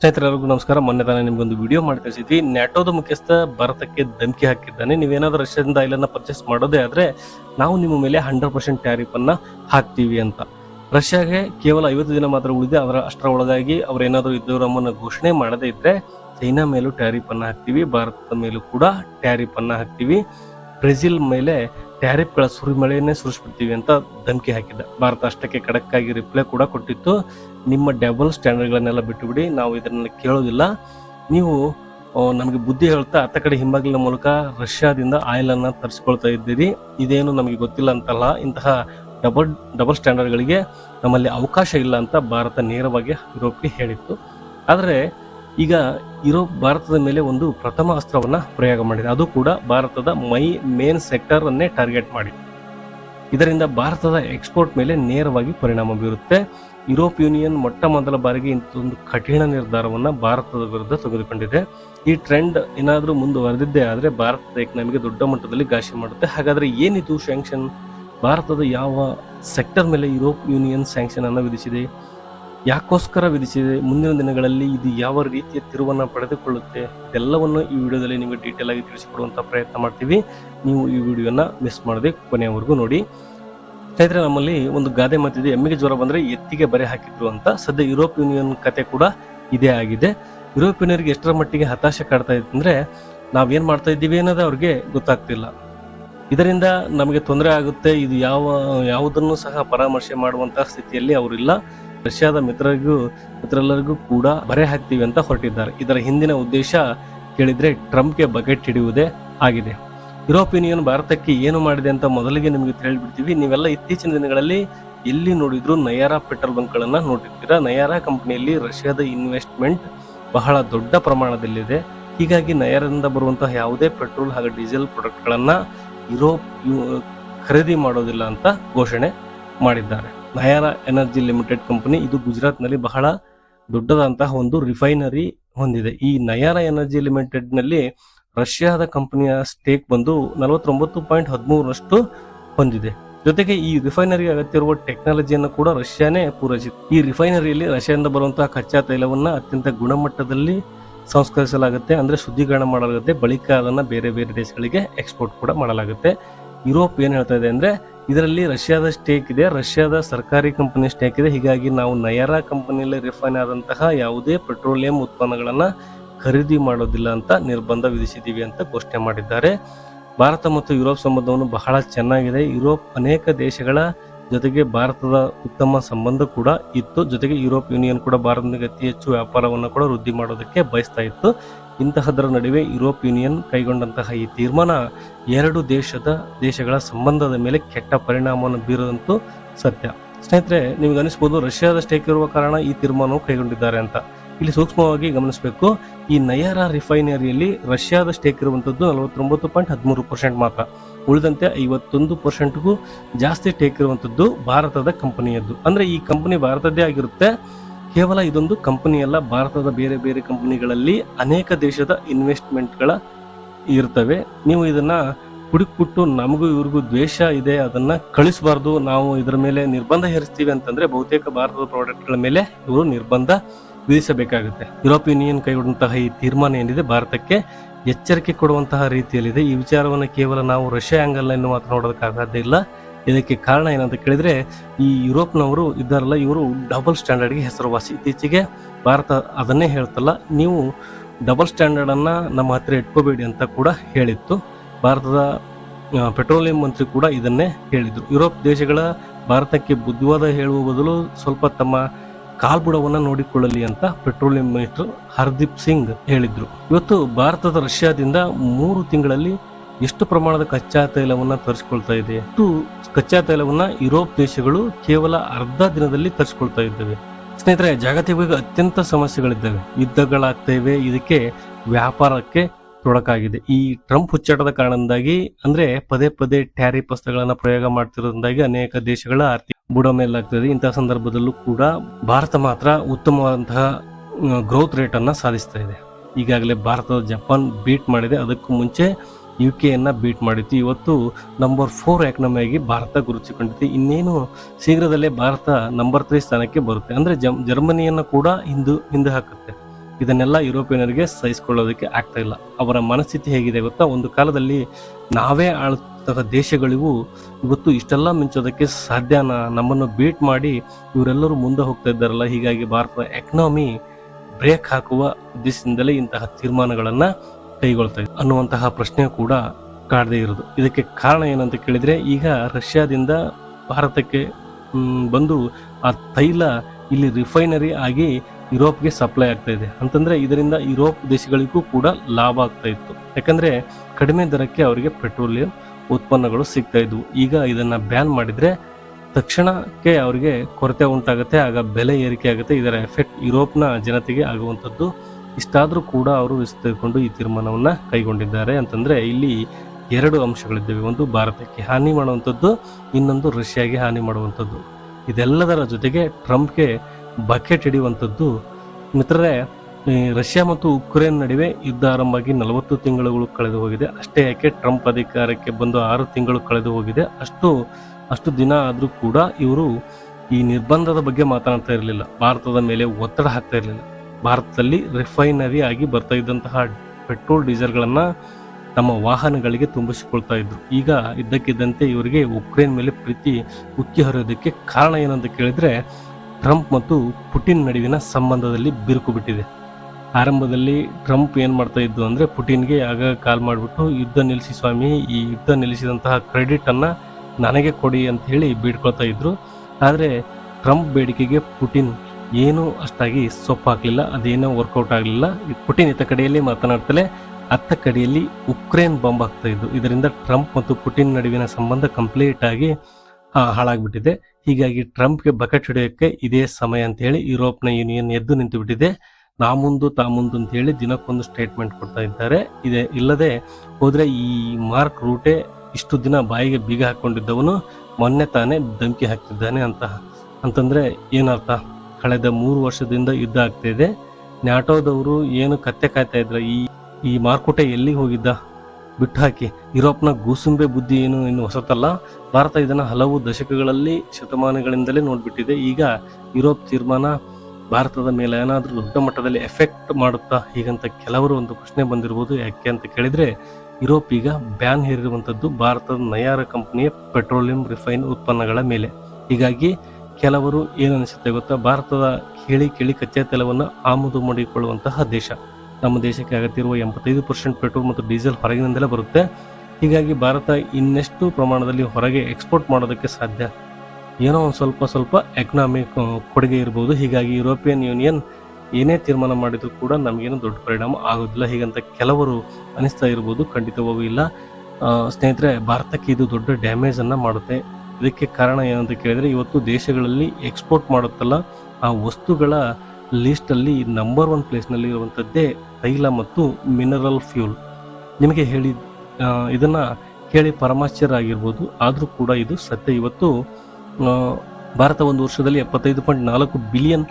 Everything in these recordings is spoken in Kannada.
ಸ್ನೇಹಿತರೆಲ್ಲರಿಗೂ ನಮಸ್ಕಾರ. ಮೊನ್ನೆ ತಾನೇ ನಿಮ್ಗೊಂದು ವಿಡಿಯೋ ಮಾಡಿ ತಿಳಿಸಿದ್ವಿ. ನ್ಯಾಟೋದ ಮುಖ್ಯಸ್ಥ ಭಾರತಕ್ಕೆ ಧಮಕಿ ಹಾಕಿದ್ದಾನೆ. ನೀವೇನಾದ್ರೂ ರಷ್ಯಾದಿಂದ ಐಲನ್ನ ಪರ್ಚೇಸ್ ಮಾಡೋದೇ ಆದ್ರೆ ನಾವು ನಿಮ್ಮ ಮೇಲೆ ಹಂಡ್ರೆಡ್ ಪರ್ಸೆಂಟ್ ಟ್ಯಾರಿಫ್ ಅನ್ನ ಹಾಕ್ತೀವಿ ಅಂತ. ರಷ್ಯಾಗೆ ಕೇವಲ ಐವತ್ತು ದಿನ ಮಾತ್ರ ಉಳಿದೆ. ಅದರ ಅಷ್ಟರ ಒಳಗಾಗಿ ಅವರೇನಾದರೂ ಯುದ್ಧವಿರಾಮವನ್ನು ವಿರಾಮವನ್ನು ಘೋಷಣೆ ಮಾಡದೇ ಇದ್ರೆ ಚೈನಾ ಮೇಲೂ ಟ್ಯಾರಿಫನ್ನು ಹಾಕ್ತೀವಿ. ಭಾರತದ ಮೇಲೂ ಕೂಡ ಟ್ಯಾರಿಫ್ ಅನ್ನ ಹಾಕ್ತೀವಿ. ಬ್ರೆಜಿಲ್ ಮೇಲೆ ಟ್ಯಾರಿಫ್ಗಳ ಸುರಿಮಳೆಯನ್ನೇ ಸುರಿಸ್ಬಿಡ್ತೀವಿ ಅಂತ ಧಮಕಿ ಹಾಕಿದ್ದ. ಭಾರತ ಅಷ್ಟಕ್ಕೆ ಖಡಕ್ ಆಗಿ ರಿಪ್ಲೈ ಕೂಡ ಕೊಟ್ಟಿತ್ತು. ನಿಮ್ಮ ಡಬಲ್ ಸ್ಟ್ಯಾಂಡರ್ಡ್ಗಳನ್ನೆಲ್ಲ ಬಿಟ್ಟುಬಿಡಿ, ನಾವು ಇದನ್ನ ಕೇಳೋದಿಲ್ಲ. ನೀವು ನಮಗೆ ಬುದ್ಧಿ ಹೇಳ್ತಾ ಅತ್ತ ಕಡೆ ಹಿಂಬಾಗಿಲಿನ ಮೂಲಕ ರಷ್ಯಾದಿಂದ ಆಯಿಲ್ ಅನ್ನ ತರಿಸ್ಕೊಳ್ತಾ ಇದ್ದೀರಿ. ಇದೇನು ನಮಗೆ ಗೊತ್ತಿಲ್ಲ ಅಂತಲ್ಲ, ಇಂತಹ ಡಬಲ್ ಡಬಲ್ ಸ್ಟ್ಯಾಂಡರ್ಡ್ಗಳಿಗೆ ನಮ್ಮಲ್ಲಿ ಅವಕಾಶ ಇಲ್ಲ ಅಂತ ಭಾರತ ನೇರವಾಗಿ ಯುರೋಪ್ಗೆ ಹೇಳಿತ್ತು. ಆದರೆ ಈಗ ಯುರೋಪ್ ಭಾರತದ ಮೇಲೆ ಒಂದು ಪ್ರಥಮ ಅಸ್ತ್ರವನ್ನು ಪ್ರಯೋಗ ಮಾಡಿದೆ. ಅದು ಕೂಡ ಭಾರತದ ಮೈ ಮೇನ್ ಸೆಕ್ಟರ್ ಅನ್ನೇ ಟಾರ್ಗೆಟ್ ಮಾಡಿ. ಇದರಿಂದ ಭಾರತದ ಎಕ್ಸ್ಪೋರ್ಟ್ ಮೇಲೆ ನೇರವಾಗಿ ಪರಿಣಾಮ ಬೀರುತ್ತೆ. ಯುರೋಪ್ ಯೂನಿಯನ್ ಮೊಟ್ಟ ಮೊದಲ ಬಾರಿಗೆ ಇಂಥೊಂದು ಕಠಿಣ ನಿರ್ಧಾರವನ್ನ ಭಾರತದ ವಿರುದ್ಧ ತೆಗೆದುಕೊಂಡಿದೆ. ಈ ಟ್ರೆಂಡ್ ಏನಾದರೂ ಮುಂದುವರೆದಿದ್ದೇ ಆದರೆ ಭಾರತದ ಎಕನಾಮಿಗೆ ದೊಡ್ಡ ಮಟ್ಟದಲ್ಲಿ ಘಾಸಿ ಮಾಡುತ್ತೆ. ಹಾಗಾದ್ರೆ ಏನಿದು ಸ್ಯಾಂಕ್ಷನ್ ಭಾರತದ ಯಾವ ಸೆಕ್ಟರ್ ಮೇಲೆ ಯುರೋಪ್ ಯೂನಿಯನ್ ಸ್ಯಾಂಕ್ಷನ್ ಅನ್ನು ವಿಧಿಸಿದೆ? ಯಾಕೋಸ್ಕರ ವಿಧಿಸಿದೆ? ಮುಂದಿನ ದಿನಗಳಲ್ಲಿ ಇದು ಯಾವ ರೀತಿಯ ತಿರುವನ್ನು ಪಡೆದುಕೊಳ್ಳುತ್ತೆ? ಇದೆಲ್ಲವನ್ನು ಈ ವಿಡಿಯೋದಲ್ಲಿ ನಿಮಗೆ ಡೀಟೇಲ್ ಆಗಿ ತಿಳಿಸಿಕೊಡುವಂತ ಪ್ರಯತ್ನ ಮಾಡ್ತೀವಿ. ನೀವು ಈ ವಿಡಿಯೋನ ಮಿಸ್ ಮಾಡದೆ ಕೊನೆಯವರೆಗೂ ನೋಡಿ. ಸ್ನೇಹಿತರೆ, ನಮ್ಮಲ್ಲಿ ಒಂದು ಗಾದೆ ಮಾತಿದೆ. ಎಮ್ಮಿಗೆ ಜ್ವರ ಬಂದ್ರೆ ಎತ್ತಿಗೆ ಬರೆ ಹಾಕಿದ್ರು ಅಂತ. ಸದ್ಯ ಯುರೋಪ್ ಯೂನಿಯನ್ ಕತೆ ಕೂಡ ಇದೇ ಆಗಿದೆ. ಯುರೋಪ್ ಯೂನಿಯನ್ಗೆ ಎಷ್ಟರ ಮಟ್ಟಿಗೆ ಹತಾಶೆ ಕಾಡ್ತಾ ಇದೆ ಅಂದ್ರೆ, ನಾವೇನು ಮಾಡ್ತಾ ಇದ್ದೀವಿ ಅನ್ನೋದು ಅವ್ರಿಗೆ ಗೊತ್ತಾಗ್ತಿಲ್ಲ. ಇದರಿಂದ ನಮಗೆ ತೊಂದರೆ ಆಗುತ್ತೆ. ಇದು ಯಾವ, ಯಾವುದನ್ನು ಸಹ ಪರಾಮರ್ಶೆ ಮಾಡುವಂತಹ ಸ್ಥಿತಿಯಲ್ಲಿ ಅವರಿಲ್ಲ. ರಷ್ಯಾದ ಮಿತ್ರರಿಗೂ, ಮಿತ್ರರೆಲ್ಲರಿಗೂ ಕೂಡ ಬರೆ ಹಾಕ್ತೀವಿ ಅಂತ ಹೊರಟಿದ್ದಾರೆ. ಇದರ ಹಿಂದಿನ ಉದ್ದೇಶ ಕೇಳಿದ್ರೆ ಟ್ರಂಪ್ಗೆ ಬಕೆಟ್ ಹಿಡಿಯುವುದೇ ಆಗಿದೆ. ಯುರೋಪ್ ಭಾರತಕ್ಕೆ ಏನು ಮಾಡಿದೆ ಅಂತ ಮೊದಲಿಗೆ ನಿಮಗೆ ತಿಳಿಬಿಡ್ತೀವಿ ನೀವೆಲ್ಲ ಇತ್ತೀಚಿನ ದಿನಗಳಲ್ಲಿ ಎಲ್ಲಿ ನೋಡಿದ್ರು ನಯಾರಾ ಪೆಟ್ರೋಲ್ ಬಂಕ್ಗಳನ್ನು ನೋಡಿರ್ತೀರಾ. ನಯಾರಾ ಕಂಪನಿಯಲ್ಲಿ ರಷ್ಯಾದ ಇನ್ವೆಸ್ಟ್ಮೆಂಟ್ ಬಹಳ ದೊಡ್ಡ ಪ್ರಮಾಣದಲ್ಲಿದೆ. ಹೀಗಾಗಿ ನಯಾರದಿಂದ ಬರುವಂತಹ ಯಾವುದೇ ಪೆಟ್ರೋಲ್ ಹಾಗೂ ಡೀಸೆಲ್ ಪ್ರಾಡಕ್ಟ್ಗಳನ್ನು ಯುರೋಪ್ ಖರೀದಿ ಮಾಡೋದಿಲ್ಲ ಅಂತ ಘೋಷಣೆ ಮಾಡಿದ್ದಾರೆ. ನಯಾರಾ ಎನರ್ಜಿ ಲಿಮಿಟೆಡ್ ಕಂಪನಿ ಇದು ಗುಜರಾತ್ನಲ್ಲಿ ಬಹಳ ದೊಡ್ಡದಂತಹ ಒಂದು ರಿಫೈನರಿ ಹೊಂದಿದೆ. ಈ ನಯಾರಾ ಎನರ್ಜಿ ಲಿಮಿಟೆಡ್ನಲ್ಲಿ ರಷ್ಯಾದ ಕಂಪನಿಯ ಸ್ಟೇಕ್ ಬಂದು ನಲವತ್ತೊಂಬತ್ತು ಪಾಯಿಂಟ್ ಹದಿಮೂರರಷ್ಟು ಹೊಂದಿದೆ. ಜೊತೆಗೆ ಈ ರಿಫೈನರಿ ಅಗತ್ಯವಿರುವ ಟೆಕ್ನಾಲಜಿಯನ್ನು ಕೂಡ ರಷ್ಯಾನೇ ಪೂರೈಸಿದೆ. ಈ ರಿಫೈನರಿಯಲ್ಲಿ ರಷ್ಯಾದಿಂದ ಬರುವಂತಹ ಕಚ್ಚಾ ತೈಲವನ್ನ ಅತ್ಯಂತ ಗುಣಮಟ್ಟದಲ್ಲಿ ಸಂಸ್ಕರಿಸಲಾಗುತ್ತೆ. ಅಂದ್ರೆ ಶುದ್ಧೀಕರಣ ಮಾಡಲಾಗುತ್ತೆ. ಬಳಿಕ ಅದನ್ನು ಬೇರೆ ಬೇರೆ ದೇಶಗಳಿಗೆ ಎಕ್ಸ್ಪೋರ್ಟ್ ಕೂಡ ಮಾಡಲಾಗುತ್ತೆ. ಯುರೋಪ್ ಏನ್ ಹೇಳ್ತಾ ಇದೆ ಅಂದ್ರೆ ಇದರಲ್ಲಿ ರಷ್ಯಾದ ಸ್ಟೇಕ್ ಇದೆ, ರಷ್ಯಾದ ಸರ್ಕಾರಿ ಕಂಪನಿ ಸ್ಟೇಕ್ ಇದೆ. ಹೀಗಾಗಿ ನಾವು ನಯರಾ ಕಂಪನಿಯಲ್ಲಿ ರಿಫೈನ್ ಆದಂತಹ ಯಾವುದೇ ಪೆಟ್ರೋಲಿಯಂ ಉತ್ಪನ್ನಗಳನ್ನು ಖರೀದಿ ಮಾಡೋದಿಲ್ಲ ಅಂತ ನಿರ್ಬಂಧ ವಿಧಿಸಿದ್ದೀವಿ ಅಂತ ಘೋಷಣೆ ಮಾಡಿದ್ದಾರೆ. ಭಾರತ ಮತ್ತು ಯುರೋಪ್ ಸಂಬಂಧವನ್ನು ಬಹಳ ಚೆನ್ನಾಗಿದೆ. ಯುರೋಪ್ ಅನೇಕ ದೇಶಗಳ ಜೊತೆಗೆ ಭಾರತದ ಉತ್ತಮ ಸಂಬಂಧ ಕೂಡ ಇತ್ತು. ಜೊತೆಗೆ ಯುರೋಪ್ ಯೂನಿಯನ್ ಕೂಡ ಭಾರತದೊಂದಿಗೆ ಅತಿ ಹೆಚ್ಚು ವ್ಯಾಪಾರವನ್ನು ಕೂಡ ವೃದ್ಧಿ ಮಾಡೋದಕ್ಕೆ ಬಯಸ್ತಾ ಇತ್ತು. ಇಂತಹದರ ನಡುವೆ ಯುರೋಪ್ ಯೂನಿಯನ್ ಕೈಗೊಂಡಂತಹ ಈ ತೀರ್ಮಾನ ಎರಡು ದೇಶದ ದೇಶಗಳ ಸಂಬಂಧದ ಮೇಲೆ ಕೆಟ್ಟ ಪರಿಣಾಮವನ್ನು ಬೀರದಂತೂ ಸತ್ಯ. ಸ್ನೇಹಿತರೆ, ನಿಮ್ಗೆ ಅನಿಸ್ಬೋದು, ರಷ್ಯಾದ ಸ್ಟೇಕ್ ಇರುವ ಕಾರಣ ಈ ತೀರ್ಮಾನವು ಕೈಗೊಂಡಿದ್ದಾರೆ ಅಂತ. ಇಲ್ಲಿ ಸೂಕ್ಷ್ಮವಾಗಿ ಗಮನಿಸಬೇಕು. ಈ ನಯರ ರಿಫೈನರಿಯಲ್ಲಿ ರಷ್ಯಾದ ಸ್ಟೇಕ್ ಇರುವಂಥದ್ದು ನಲವತ್ತೊಂಬತ್ತು ಪಾಯಿಂಟ್ ಹದಿಮೂರು ಪರ್ಸೆಂಟ್ ಮಾತ್ರ. ಉಳಿದಂತೆ ಐವತ್ತೊಂದು ಪರ್ಸೆಂಟ್ಗೂ ಜಾಸ್ತಿ ಟೇಕ್ ಇರುವಂಥದ್ದು ಭಾರತದ ಕಂಪನಿಯದ್ದು. ಅಂದರೆ ಈ ಕಂಪನಿ ಭಾರತದ್ದೇ ಆಗಿರುತ್ತೆ. ಕೇವಲ ಇದೊಂದು ಕಂಪನಿ ಅಲ್ಲ, ಭಾರತದ ಬೇರೆ ಬೇರೆ ಕಂಪನಿಗಳಲ್ಲಿ ಅನೇಕ ದೇಶದ ಇನ್ವೆಸ್ಟ್ಮೆಂಟ್ಗಳ ಇರ್ತವೆ. ನೀವು ಇದನ್ನು ಹುಡುಕ್ಬಿಟ್ಟು ನಮಗೂ ಇವ್ರಿಗೂ ದ್ವೇಷ ಇದೆ, ಅದನ್ನು ಕಳಿಸಬಾರ್ದು, ನಾವು ಇದರ ಮೇಲೆ ನಿರ್ಬಂಧ ಹೇರಿಸ್ತೀವಿ ಅಂತಂದರೆ ಬಹುತೇಕ ಭಾರತದ ಪ್ರಾಡಕ್ಟ್ಗಳ ಮೇಲೆ ಇವರು ನಿರ್ಬಂಧ ವಿಧಿಸಬೇಕಾಗುತ್ತೆ. ಯುರೋಪ್ ಯೂನಿಯನ್ ಕೈಗೊಂಡಂತಹ ಈ ತೀರ್ಮಾನ ಏನಿದೆ, ಭಾರತಕ್ಕೆ ಎಚ್ಚರಿಕೆ ಕೊಡುವಂತಹ ರೀತಿಯಲ್ಲಿದೆ. ಈ ವಿಚಾರವನ್ನು ಕೇವಲ ನಾವು ರಷ್ಯಾ ಆ್ಯಂಗಲ್ನಲ್ಲಿ ಮಾತ್ರ ಇಲ್ಲ. ಇದಕ್ಕೆ ಕಾರಣ ಏನಂತ ಕೇಳಿದ್ರೆ, ಈ ಯುರೋಪ್ನವರು ಇದ್ದಾರಲ್ಲ, ಇವರು ಡಬಲ್ ಸ್ಟ್ಯಾಂಡರ್ಡ್ಗೆ ಹೆಸರುವಾಸಿ. ಇತ್ತೀಚೆಗೆ ಭಾರತ ಅದನ್ನೇ ಹೇಳ್ತಲ್ಲ, ನೀವು ಡಬಲ್ ಸ್ಟ್ಯಾಂಡರ್ಡ್ ಅನ್ನ ನಮ್ಮ ಹತ್ತಿರ ಇಟ್ಕೋಬೇಡಿ ಅಂತ ಕೂಡ ಹೇಳಿತ್ತು. ಭಾರತದ ಪೆಟ್ರೋಲಿಯಂ ಮಂತ್ರಿ ಕೂಡ ಇದನ್ನೇ ಹೇಳಿದರು. ಯುರೋಪ್ ದೇಶಗಳ ಭಾರತಕ್ಕೆ ಬುದ್ಧಿವಾದ ಹೇಳುವ ಬದಲು ಸ್ವಲ್ಪ ತಮ್ಮ ಕಾಲ್ಬುಡವನ್ನ ನೋಡಿಕೊಳ್ಳಲಿ ಅಂತ ಪೆಟ್ರೋಲಿಯಂ ಮಿನಿಸ್ಟರ್ ಹರ್ದೀಪ್ ಸಿಂಗ್ ಹೇಳಿದ್ರು. ಇವತ್ತು ಭಾರತದ ರಷ್ಯಾದಿಂದ ಮೂರು ತಿಂಗಳಲ್ಲಿ ಎಷ್ಟು ಪ್ರಮಾಣದ ಕಚ್ಚಾ ತೈಲವನ್ನ ತರಿಸ್ಕೊಳ್ತಾ ಇದೆ? ಇಷ್ಟು ಕಚ್ಚಾ ತೈಲವನ್ನ ಯುರೋಪ್ ದೇಶಗಳು ಕೇವಲ ಅರ್ಧ ದಿನದಲ್ಲಿ ತರಿಸ್ಕೊಳ್ತಾ ಇದ್ದಾವೆ. ಸ್ನೇಹಿತರೆ, ಜಾಗತಿಕವಾಗಿ ಅತ್ಯಂತ ಸಮಸ್ಯೆಗಳಿದ್ದಾವೆ. ಯುದ್ಧಗಳಾಗ್ತಾ ಇವೆ ಇದಕ್ಕೆ ವ್ಯಾಪಾರಕ್ಕೆ ತೊಡಕಾಗಿದೆ. ಈ ಟ್ರಂಪ್ ಹುಚ್ಚಾಟದ ಕಾರಣದಿಂದಾಗಿ, ಅಂದ್ರೆ ಪದೇ ಪದೇ ಟ್ಯಾರಿಫ್ ವಸ್ತುಗಳನ್ನ ಪ್ರಯೋಗ ಮಾಡ್ತಿರೋದ್ರಿಂದಾಗಿ ಅನೇಕ ದೇಶಗಳ ಆರ್ಥಿಕ ಬುಡ ಮೇಲಾಗ್ತದೆ ಇಂತಹ ಸಂದರ್ಭದಲ್ಲೂ ಕೂಡ ಭಾರತ ಮಾತ್ರ ಉತ್ತಮವಾದಂತಹ ಗ್ರೋತ್ ರೇಟನ್ನು ಸಾಧಿಸ್ತಾ ಇದೆ. ಈಗಾಗಲೇ ಭಾರತದ ಜಪಾನ್ ಬೀಟ್ ಮಾಡಿದೆ. ಅದಕ್ಕೂ ಮುಂಚೆ ಯು ಕೆಯನ್ನ ಬೀಟ್ ಮಾಡಿತ್ತು. ಇವತ್ತು ನಂಬರ್ ಫೋರ್ ಎಕನಮಿಯಾಗಿ ಭಾರತ ಗುರುತಿಸಿಕೊಂಡಿದೆ. ಇನ್ನೇನು ಶೀಘ್ರದಲ್ಲೇ ಭಾರತ ನಂಬರ್ ತ್ರೀ ಸ್ಥಾನಕ್ಕೆ ಬರುತ್ತೆ. ಅಂದ್ರೆ ಜಮ್, ಜರ್ಮನಿಯನ್ನು ಕೂಡ ಹಿಂದು, ಹಿಂದೆ ಹಾಕುತ್ತೆ. ಇದನ್ನೆಲ್ಲ ಯುರೋಪಿಯನರಿಗೆ ಸಹಿಸಿಕೊಳ್ಳೋದಕ್ಕೆ ಆಗ್ತಾ ಇಲ್ಲ. ಅವರ ಮನಸ್ಥಿತಿ ಹೇಗಿದೆ ಗೊತ್ತಾ? ಒಂದು ಕಾಲದಲ್ಲಿ ನಾವೇ ಆಳ್ತಕ್ಕ ದೇಶಗಳಿಗೂ ಇವತ್ತು ಇಷ್ಟೆಲ್ಲ ಮಿಂಚೋದಕ್ಕೆ ಸಾಧ್ಯನಾ ನಮ್ಮನ್ನು ಬೀಟ್ ಮಾಡಿ ಇವರೆಲ್ಲರೂ ಮುಂದೆ ಹೋಗ್ತಾ ಇದ್ದಾರಲ್ಲ. ಹೀಗಾಗಿ ಭಾರತದ ಎಕನಾಮಿ ಬ್ರೇಕ್ ಹಾಕುವ ಉದ್ದೇಶದಿಂದಲೇ ಇಂತಹ ತೀರ್ಮಾನಗಳನ್ನ ಕೈಗೊಳ್ತಾ ಇದೆ ಅನ್ನುವಂತಹ ಪ್ರಶ್ನೆ ಕೂಡ ಕಾಡದೇ ಇರೋದು. ಇದಕ್ಕೆ ಕಾರಣ ಏನಂತ ಕೇಳಿದ್ರೆ, ಈಗ ರಷ್ಯಾದಿಂದ ಭಾರತಕ್ಕೆ ಬಂದು ಆ ತೈಲ ಇಲ್ಲಿ ರಿಫೈನರಿ ಆಗಿ ಯುರೋಪ್ಗೆ ಸಪ್ಲೈ ಆಗ್ತಾ ಇದೆ. ಅಂತಂದ್ರೆ ಇದರಿಂದ ಯುರೋಪ್ ದೇಶಗಳಿಗೂ ಕೂಡ ಲಾಭ ಆಗ್ತಾ ಇತ್ತು. ಯಾಕಂದ್ರೆ ಕಡಿಮೆ ದರಕ್ಕೆ ಅವರಿಗೆ ಪೆಟ್ರೋಲಿಯಂ ಉತ್ಪನ್ನಗಳು ಸಿಗ್ತಾ ಇದ್ವು. ಈಗ ಇದನ್ನ ಬ್ಯಾನ್ ಮಾಡಿದ್ರೆ ತಕ್ಷಣಕ್ಕೆ ಅವರಿಗೆ ಕೊರತೆ ಉಂಟಾಗುತ್ತೆ, ಆಗ ಬೆಲೆ ಏರಿಕೆ ಆಗುತ್ತೆ. ಇದರ ಎಫೆಕ್ಟ್ ಯುರೋಪ್ನ ಜನತೆಗೆ ಆಗುವಂಥದ್ದು. ಇಷ್ಟಾದರೂ ಕೂಡ ಅವರು ತೆಗೆದುಕೊಂಡು ಈ ತೀರ್ಮಾನವನ್ನ ಕೈಗೊಂಡಿದ್ದಾರೆ. ಅಂತಂದ್ರೆ ಇಲ್ಲಿ ಎರಡು ಅಂಶಗಳಿದ್ದಾವೆ. ಒಂದು, ಭಾರತಕ್ಕೆ ಹಾನಿ ಮಾಡುವಂಥದ್ದು, ಇನ್ನೊಂದು ರಷ್ಯಾಗೆ ಹಾನಿ ಮಾಡುವಂಥದ್ದು. ಇದೆಲ್ಲದರ ಜೊತೆಗೆ ಟ್ರಂಪ್ಗೆ ಬಕೆಟ್ ಹಿಡಿಯುವಂಥದ್ದು. ಮಿತ್ರರೇ ರಷ್ಯಾ ಮತ್ತು ಉಕ್ರೇನ್ ನಡುವೆ ಯುದ್ಧ ಆರಂಭವಾಗಿ ನಲವತ್ತು ತಿಂಗಳುಗಳು ಕಳೆದು ಹೋಗಿದೆ. ಅಷ್ಟೇ ಯಾಕೆ, ಟ್ರಂಪ್ ಅಧಿಕಾರಕ್ಕೆ ಬಂದು ಆರು ತಿಂಗಳು ಕಳೆದು ಹೋಗಿದೆ. ಅಷ್ಟು ಅಷ್ಟು ದಿನ ಆದರೂ ಕೂಡ ಇವರು ಈ ನಿರ್ಬಂಧದ ಬಗ್ಗೆ ಮಾತನಾಡ್ತಾ ಇರಲಿಲ್ಲ. ಭಾರತದ ಮೇಲೆ ಒತ್ತಡ ಹಾಕ್ತಾ ಇರಲಿಲ್ಲ. ಭಾರತದಲ್ಲಿ ರಿಫೈನರಿ ಆಗಿ ಬರ್ತಾ ಇದ್ದಂತಹ ಪೆಟ್ರೋಲ್, ಡೀಸೆಲ್ಗಳನ್ನು ತಮ್ಮ ವಾಹನಗಳಿಗೆ ತುಂಬಿಸಿಕೊಳ್ತಾ ಇದ್ರು. ಈಗ ಇದ್ದಕ್ಕಿದ್ದಂತೆ ಇವರಿಗೆ ಉಕ್ರೇನ್ ಮೇಲೆ ಪ್ರೀತಿ ಉಕ್ಕಿ ಹರಿಯೋದಕ್ಕೆ ಕಾರಣ ಏನಂತ ಕೇಳಿದ್ರೆ ಟ್ರಂಪ್ ಮತ್ತು ಪುಟಿನ್ ನಡುವಿನ ಸಂಬಂಧದಲ್ಲಿ ಬಿರುಕು ಬಿಟ್ಟಿದೆ. ಆರಂಭದಲ್ಲಿ ಟ್ರಂಪ್ ಏನು ಮಾಡ್ತಾ ಇದ್ದು ಅಂದರೆ ಪುಟಿನ್ಗೆ ಆಗ ಕಾಲ್ ಮಾಡಿಬಿಟ್ಟು, ಯುದ್ಧ ನಿಲ್ಲಿಸಿ ಸ್ವಾಮಿ, ಈ ಯುದ್ಧ ನಿಲ್ಲಿಸಿದಂತಹ ಕ್ರೆಡಿಟನ್ನು ನನಗೆ ಕೊಡಿ ಅಂತ ಹೇಳಿ ಬೀಡ್ಕೊಳ್ತಾ ಇದ್ರು. ಆದರೆ ಟ್ರಂಪ್ ಬೇಡಿಕೆಗೆ ಪುಟಿನ್ ಏನೂ ಅಷ್ಟಾಗಿ ಸೊಪ್ಪು ಹಾಕಲಿಲ್ಲ, ಅದೇನೋ ವರ್ಕೌಟ್ ಆಗಲಿಲ್ಲ. ಪುಟಿನ್ ಇತ್ತ ಕಡೆಯಲ್ಲಿ ಮಾತನಾಡ್ತಲೇ, ಅತ್ತ ಕಡೆಯಲ್ಲಿ ಉಕ್ರೇನ್ ಬಾಂಬ್ ಆಗ್ತಾ ಇದ್ದು. ಇದರಿಂದ ಟ್ರಂಪ್ ಮತ್ತು ಪುಟಿನ್ ನಡುವಿನ ಸಂಬಂಧ ಕಂಪ್ಲೀಟ್ ಆಗಿ ಹಾಳಾಗ್ಬಿಟ್ಟಿದೆ. ಹೀಗಾಗಿ ಟ್ರಂಪ್ಗೆ ಬಕೆಟ್ ಹಿಡಿಯೋಕ್ಕೆ ಇದೇ ಸಮಯ ಅಂತ ಹೇಳಿ ಯುರೋಪ್ನ ಯೂನಿಯನ್ ಎದ್ದು ನಿಂತು ಬಿಟ್ಟಿದೆ ನಾ ಮುಂದು ತಾ ಮುಂದು ಅಂತ ಹೇಳಿ ದಿನಕ್ಕೊಂದು ಸ್ಟೇಟ್ಮೆಂಟ್ ಕೊಡ್ತಾ ಇದ್ದಾರೆ. ಇದೆ ಇಲ್ಲದೆ ಹೋದರೆ ಈ ಮಾರ್ಕ್ ರೂಟೆ ಇಷ್ಟು ದಿನ ಬಾಯಿಗೆ ಬೀಗ ಹಾಕೊಂಡಿದ್ದವನು ಮೊನ್ನೆ ತಾನೇ ಧಮಕಿ ಹಾಕ್ತಿದ್ದಾನೆ ಅಂತ. ಅಂತಂದರೆ ಏನರ್ಥ? ಕಳೆದ ಮೂರು ವರ್ಷದಿಂದ ಯುದ್ಧ ಆಗ್ತಾ ನ್ಯಾಟೋದವರು ಏನು ಕತ್ತೆ ಕಾಯ್ತಾ ಇದ್ರ? ಈ ಈ ಮಾರ್ಕುಟೆ ಎಲ್ಲಿಗೆ ಹೋಗಿದ್ದ? ಬಿಟ್ಟು ಹಾಕಿ ಯುರೋಪ್ನ ಗೂಸುಂಬೆ ಬುದ್ಧಿ ಏನು ಇನ್ನು ಹೊಸತಲ್ಲ? ಭಾರತ ಇದನ್ನು ಹಲವು ದಶಕಗಳಲ್ಲಿ ಶತಮಾನಗಳಿಂದಲೇ ನೋಡಿಬಿಟ್ಟಿದೆ. ಈಗ ಯುರೋಪ್ ತೀರ್ಮಾನ ಭಾರತದ ಮೇಲೆ ಏನಾದರೂ ದೊಡ್ಡ ಮಟ್ಟದಲ್ಲಿ ಎಫೆಕ್ಟ್ ಮಾಡುತ್ತಾ ಹೀಗಂತ ಕೆಲವರು ಒಂದು ಪ್ರಶ್ನೆ ಬಂದಿರಬಹುದು ಯಾಕೆ ಅಂತ ಕೇಳಿದರೆ, ಯುರೋಪ್ ಈಗ ಬ್ಯಾನ್ ಹೇರಿರುವಂಥದ್ದು ಭಾರತದ ನಯಾರ ಕಂಪನಿಯ ಪೆಟ್ರೋಲಿಯಂ ರಿಫೈನ್ ಉತ್ಪನ್ನಗಳ ಮೇಲೆ. ಹೀಗಾಗಿ ಕೆಲವರು ಏನು ಅನಿಸುತ್ತೆ ಗೊತ್ತಾ? ಭಾರತದ ಕೇಳಿ ಕೇಳಿ ಕಚ್ಚಾ ತೈಲವನ್ನು ಆಮದು ಮಾಡಿಕೊಳ್ಳುವಂತಹ ದೇಶ. ನಮ್ಮ ದೇಶಕ್ಕೆ ಅಗತ್ಯವಿರುವ ಎಂಬತ್ತೈದು ಪರ್ಸೆಂಟ್ ಪೆಟ್ರೋಲ್ ಮತ್ತು ಡೀಸೆಲ್ ಹೊರಗಿನಿಂದಲೇ ಬರುತ್ತೆ. ಹೀಗಾಗಿ ಭಾರತ ಇನ್ನೆಷ್ಟು ಪ್ರಮಾಣದಲ್ಲಿ ಹೊರಗೆ ಎಕ್ಸ್ಪೋರ್ಟ್ ಮಾಡೋದಕ್ಕೆ ಸಾಧ್ಯ? ಏನೋ ಒಂದು ಸ್ವಲ್ಪ ಸ್ವಲ್ಪ ಎಕನಾಮಿಕ್ ಕೊಡುಗೆ ಇರಬಹುದು ಹೀಗಾಗಿ ಯುರೋಪಿಯನ್ ಯೂನಿಯನ್ ಏನೇ ತೀರ್ಮಾನ ಮಾಡಿದರೂ ಕೂಡ ನಮಗೇನು ದೊಡ್ಡ ಪರಿಣಾಮ ಆಗೋದಿಲ್ಲ. ಹೀಗಂತ ಕೆಲವರು ಅನಿಸ್ತಾ ಇರ್ಬೋದು, ಖಂಡಿತವಾಗೂ ಇಲ್ಲ. ಸ್ನೇಹಿತರೆ, ಭಾರತಕ್ಕೆ ಇದು ದೊಡ್ಡ ಡ್ಯಾಮೇಜ್ ಅನ್ನ ಮಾಡುತ್ತೆ. ಇದಕ್ಕೆ ಕಾರಣ ಏನಂತ ಕೇಳಿದ್ರೆ, ಇವತ್ತು ದೇಶಗಳಲ್ಲಿ ಎಕ್ಸ್ಪೋರ್ಟ್ ಮಾಡುತ್ತಲ್ಲ, ಆ ವಸ್ತುಗಳ ಲಿಸ್ಟ್ ಅಲ್ಲಿ ನಂಬರ್ ಒನ್ ಪ್ಲೇಸ್ನಲ್ಲಿ ಇರುವಂತದ್ದೇ ತೈಲ ಮತ್ತು ಮಿನರಲ್ ಫ್ಯೂಲ್ ನಿಮಗೆ ಹೇಳಿ ಇದನ್ನು ಇದನ್ನ ಕೇಳಿ ಪರಮಾಶ್ಚರ್ಯ ಆಗಿರ್ಬೋದು ಆದರೂ ಕೂಡ ಇದು ಸತ್ಯ ಇವತ್ತು ಭಾರತ ಒಂದು ವರ್ಷದಲ್ಲಿ ಎಪ್ಪತ್ತೈದು ಪಾಯಿಂಟ್ ನಾಲ್ಕು ಬಿಲಿಯನ್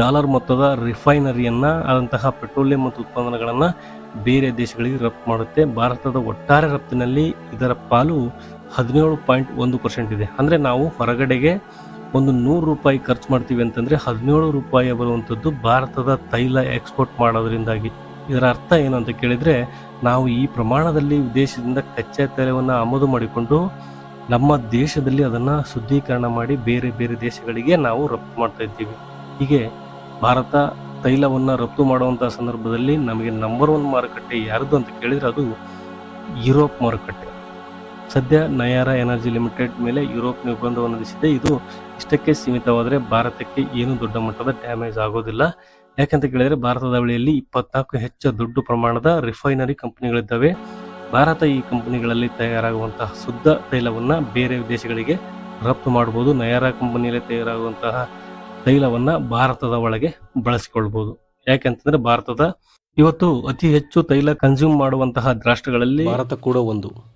ಡಾಲರ್ ಮೊತ್ತದ ರಿಫೈನರಿಯನ್ನು ಆದಂತಹ ಪೆಟ್ರೋಲಿಯಂ ಮತ್ತು ಉತ್ಪನ್ನಗಳನ್ನು ಬೇರೆ ದೇಶಗಳಿಗೆ ರಫ್ತು ಮಾಡುತ್ತೆ. ಭಾರತದ ಒಟ್ಟಾರೆ ರಫ್ತಿನಲ್ಲಿ ಇದರ ಪಾಲು ಹದಿನೇಳು ಪಾಯಿಂಟ್ ಒಂದು ಪರ್ಸೆಂಟ್ ಇದೆ. ಅಂದರೆ ನಾವು ಹೊರಗಡೆಗೆ ಒಂದು ನೂರು ರೂಪಾಯಿ ಖರ್ಚು ಮಾಡ್ತೀವಿ ಅಂತಂದ್ರೆ ಹದಿನೇಳು ರೂಪಾಯಿ ಬರುವಂಥದ್ದು ಭಾರತದ ತೈಲ ಎಕ್ಸ್ಪೋರ್ಟ್ ಮಾಡೋದ್ರಿಂದಾಗಿ. ಇದರ ಅರ್ಥ ಏನು ಅಂತ ಕೇಳಿದ್ರೆ, ನಾವು ಈ ಪ್ರಮಾಣದಲ್ಲಿ ವಿದೇಶದಿಂದ ಕಚ್ಚಾ ತೈಲವನ್ನು ಆಮದು ಮಾಡಿಕೊಂಡು ನಮ್ಮ ದೇಶದಲ್ಲಿ ಅದನ್ನ ಶುದ್ಧೀಕರಣ ಮಾಡಿ ಬೇರೆ ಬೇರೆ ದೇಶಗಳಿಗೆ ನಾವು ರಫ್ತು ಮಾಡ್ತಾ ಇದ್ದೀವಿ. ಹೀಗೆ ಭಾರತ ತೈಲವನ್ನ ರಫ್ತು ಮಾಡುವಂಥ ಸಂದರ್ಭದಲ್ಲಿ ನಮಗೆ ನಂಬರ್ ಒನ್ ಮಾರುಕಟ್ಟೆ ಯಾರ್ದು ಅಂತ ಕೇಳಿದ್ರೆ ಅದು ಯುರೋಪ್ ಮಾರುಕಟ್ಟೆ. ಸದ್ಯ ನಯಾರ ಎನರ್ಜಿ ಲಿಮಿಟೆಡ್ ಮೇಲೆ ಯುರೋಪ್ ನಿರ್ಬಂಧವನ್ನು ವಿಧಿಸಿದೆ. ಇದು ಇಷ್ಟಕ್ಕೆ ಸೀಮಿತವಾದರೆ ಭಾರತಕ್ಕೆ ಏನು ದೊಡ್ಡ ಮಟ್ಟದ ಡ್ಯಾಮೇಜ್ ಆಗೋದಿಲ್ಲ. ಯಾಕಂತ ಕೇಳಿದರೆ ಭಾರತದ ಬಳಿಯಲ್ಲಿ ಇಪ್ಪತ್ನಾಲ್ಕು ಹೆಚ್ಚು ದೊಡ್ಡ ಪ್ರಮಾಣದ ರಿಫೈನರಿ ಕಂಪನಿಗಳಿದ್ದಾವೆ. ಭಾರತ ಈ ಕಂಪನಿಗಳಲ್ಲಿ ತಯಾರಾಗುವಂತಹ ಶುದ್ಧ ತೈಲವನ್ನ ಬೇರೆ ದೇಶಗಳಿಗೆ ರಫ್ತು ಮಾಡಬಹುದು ನಯಾರ ಕಂಪನಿಯಲ್ಲಿ ತಯಾರಾಗುವಂತಹ ತೈಲವನ್ನ ಭಾರತದ ಒಳಗೆ ಬಳಸಿಕೊಳ್ಬಹುದು ಯಾಕೆಂತಂದ್ರೆ ಭಾರತದ ಇವತ್ತು ಅತಿ ಹೆಚ್ಚು ತೈಲ ಕನ್ಸ್ಯೂಮ್ ಮಾಡುವಂತಹ ರಾಷ್ಟ್ರಗಳಲ್ಲಿ ಭಾರತ ಕೂಡ ಒಂದು.